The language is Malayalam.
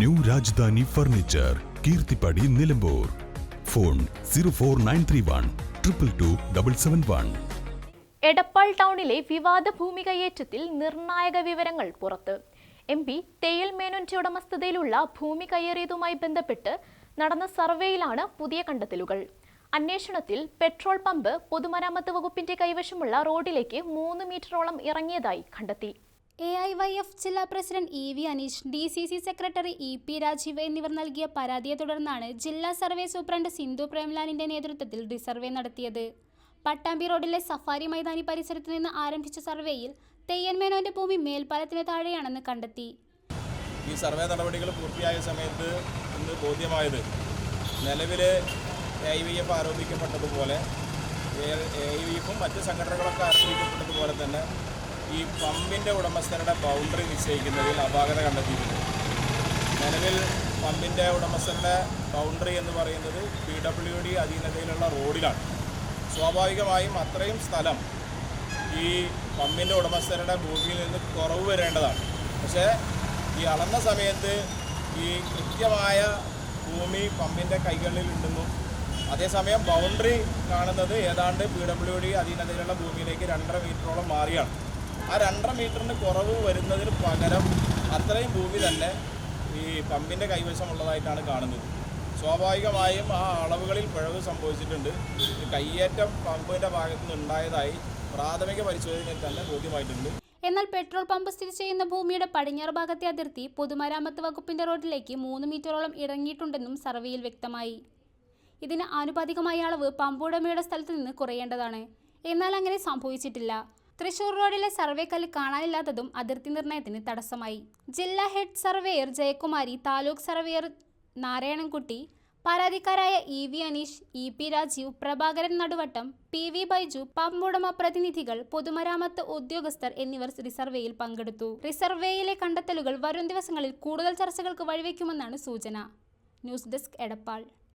New Rajadhani furniture Keerthippady Nilambur. Phone zero four nine three one triple two double seven one. Edappal ടൗണിലെ വിവാദ ഭൂമി കയ്യേറ്റത്തിൽ നിർണായക വിവരങ്ങൾ പുറത്ത്. എം പി തേയൽ മേനോന്റെ ഉടമസ്ഥതയിലുള്ള ഭൂമി കയ്യേറിയതുമായി ബന്ധപ്പെട്ട് നടന്ന സർവേയിലാണ് പുതിയ കണ്ടെത്തലുകൾ. അന്വേഷണത്തിൽ പെട്രോൾ പമ്പ് പൊതുമരാമത്ത് വകുപ്പിന്റെ കൈവശമുള്ള റോഡിലേക്ക് മൂന്ന് മീറ്ററോളം ഇറങ്ങിയതായി കണ്ടെത്തി. എ ഐ വൈ എഫ് ജില്ലാ president E V Aneesh D C C secretary E P Rajeev എന്നിവർ നൽകിയ പരാതിയെ തുടർന്നാണ് ജില്ലാ സർവേ സൂപ്രണ്ട് സിന്ധു പ്രേംലാലിന്റെ നേതൃത്വത്തിൽ റിസർവേ നടത്തിയത്. പട്ടാമ്പി റോഡിലെ സഫാരി മൈതാനി പരിസരത്ത് നിന്ന് ആരംഭിച്ച സർവേയിൽ തെയ്യൻമേനോന്റെ ഭൂമി മേൽപ്പാലത്തിന് താഴെയാണെന്ന് കണ്ടെത്തി. ഈ സർവേ നടപടികൾ പൂർത്തിയായ സമയത്ത് ഇന്ന് ബോധ്യമായത് നിലവിലെ എ ഐ വി എഫ് ആരോപിക്കപ്പെട്ടതുപോലെ എ ഐ വി എഫും മറ്റ് സംഘടനകളൊക്കെ ആരോപിക്കപ്പെട്ടതുപോലെ തന്നെ ഈ പമ്പിന്റെ ഉടമസ്ഥരുടെ ബൗണ്ടറി നിശ്ചയിക്കുന്നതിൽ അപാകത കണ്ടെത്തിയിട്ടുണ്ട്. നിലവിൽ പമ്പിന്റെ ഉടമസ്ഥരുടെ ബൗണ്ടറി എന്ന് പറയുന്നത് പി ഡബ്ല്യു ഡി അധീനതയിലുള്ള റോഡിലാണ്. സ്വാഭാവികമായും അത്രയും സ്ഥലം ഈ പമ്പിന്റെ ഉടമസ്ഥരുടെ ഭൂമിയിൽ നിന്ന് കുറവ് വരേണ്ടതാണ്. പക്ഷേ ഈ അളന്ന സമയത്ത് ഈ കൃത്യമായ ഭൂമി പമ്പിന്റെ കൈകളിൽ ഉണ്ടെന്നും അതേസമയം ബൗണ്ടറി കാണുന്നത് ഏതാണ്ട് പി ഡബ്ല്യു ഡി അധീനതയിലുള്ള ഭൂമിയിലേക്ക് രണ്ടര മീറ്ററോളം മാറിയാണ്. ആ രണ്ടര മീറ്ററിന് കുറവ് വരുന്നതിന് പകരം അത്രയും ഭൂമി തന്നെ ഈ പമ്പിന്റെ കൈവശമുള്ളതായിട്ടാണ് കാണുന്നത്. സ്വാഭാവികമായും ആ അളവുകളിൽ പിഴവ് സംഭവിച്ചിട്ടുണ്ട്. കയ്യേറ്റം പമ്പിന്റെ ഭാഗത്തു നിന്ന് ഉണ്ടായതായി പ്രാഥമിക പരിശോധനയിൽ തന്നെ ബോധ്യമായിട്ടുണ്ട്. എന്നാൽ പെട്രോൾ പമ്പ് സ്ഥിതി ചെയ്യുന്ന ഭൂമിയുടെ പടിഞ്ഞാറ് ഭാഗത്തെ അതിർത്തി പൊതുമരാമത്ത് വകുപ്പിന്റെ റോഡിലേക്ക് മൂന്ന് മീറ്ററോളം ഇറങ്ങിയിട്ടുണ്ടെന്നും സർവേയിൽ വ്യക്തമായി. ഇതിന് ആനുപാതികമായ അളവ് പമ്പുടമയുടെ സ്ഥലത്ത് നിന്ന് കുറയേണ്ടതാണ്. എന്നാൽ അങ്ങനെ സംഭവിച്ചിട്ടില്ല. തൃശൂർ റോഡിലെ സർവേ കല്ല് കാണാനില്ലാത്തതും അതിർത്തി നിർണയത്തിന് തടസ്സമായി. ജില്ലാ head surveyor Jayakumari taluk surveyor Narayanankutty പരാതിക്കാരായ E V Aneesh E P Rajeev Prabhakaran Naduvattam P V Baiju പമ്പുടമ പ്രതിനിധികൾ പൊതുമരാമത്ത് ഉദ്യോഗസ്ഥർ എന്നിവർ റിസർവേയിൽ പങ്കെടുത്തു. റിസർവേയിലെ കണ്ടെത്തലുകൾ വരും ദിവസങ്ങളിൽ കൂടുതൽ ചർച്ചകൾക്ക് വഴിവെക്കുമെന്നാണ് സൂചന. News desk Edappal.